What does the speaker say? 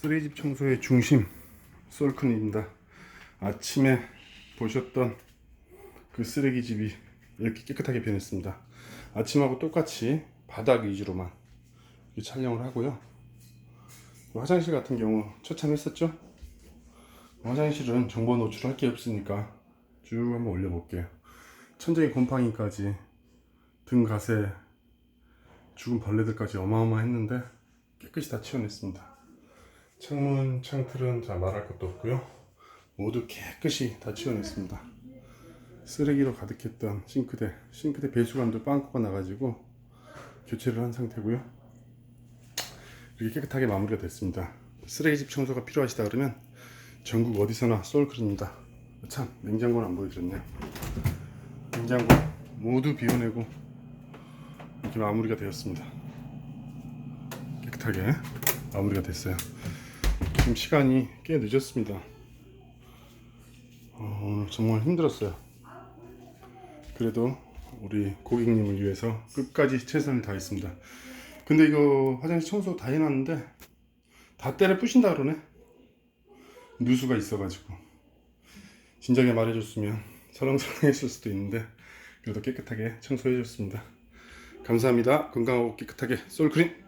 쓰레기집 청소의 중심 솔큰입니다. 아침에 보셨던 그 쓰레기집이 이렇게 깨끗하게 변했습니다. 아침하고 똑같이 바닥 위주로만 촬영을 하고요. 화장실 같은 경우 처참했었죠? 화장실은 정보 노출할 게 없으니까 쭉 한번 올려볼게요. 천장에 곰팡이까지 등 가세 죽은 벌레들까지 어마어마했는데 깨끗이 다 치워냈습니다. 창문, 창틀은 자 말할 것도 없고요. 모두 깨끗이 다 치워냈습니다. 쓰레기로 가득했던 싱크대, 싱크대 배수관도 빵꾸가 나가지고 교체를 한 상태고요. 이렇게 깨끗하게 마무리가 됐습니다. 쓰레기집 청소가 필요하시다 그러면 전국 어디서나 솔클입니다. 참 냉장고는 안 보여드렸네요. 냉장고 모두 비워내고 이렇게 마무리가 되었습니다. 깨끗하게 마무리가 됐어요. 지금 시간이 꽤 늦었습니다. 어, 오늘 정말 힘들었어요. 그래도 우리 고객님을 위해서 끝까지 최선을 다했습니다. 근데 이거 화장실 청소 다 해놨는데 다 때려 부신다 그러네. 누수가 있어가지고 진작에 말해줬으면 설렁설렁했을 수도 있는데 그래도 깨끗하게 청소해줬습니다. 감사합니다. 건강하고 깨끗하게 솔크림.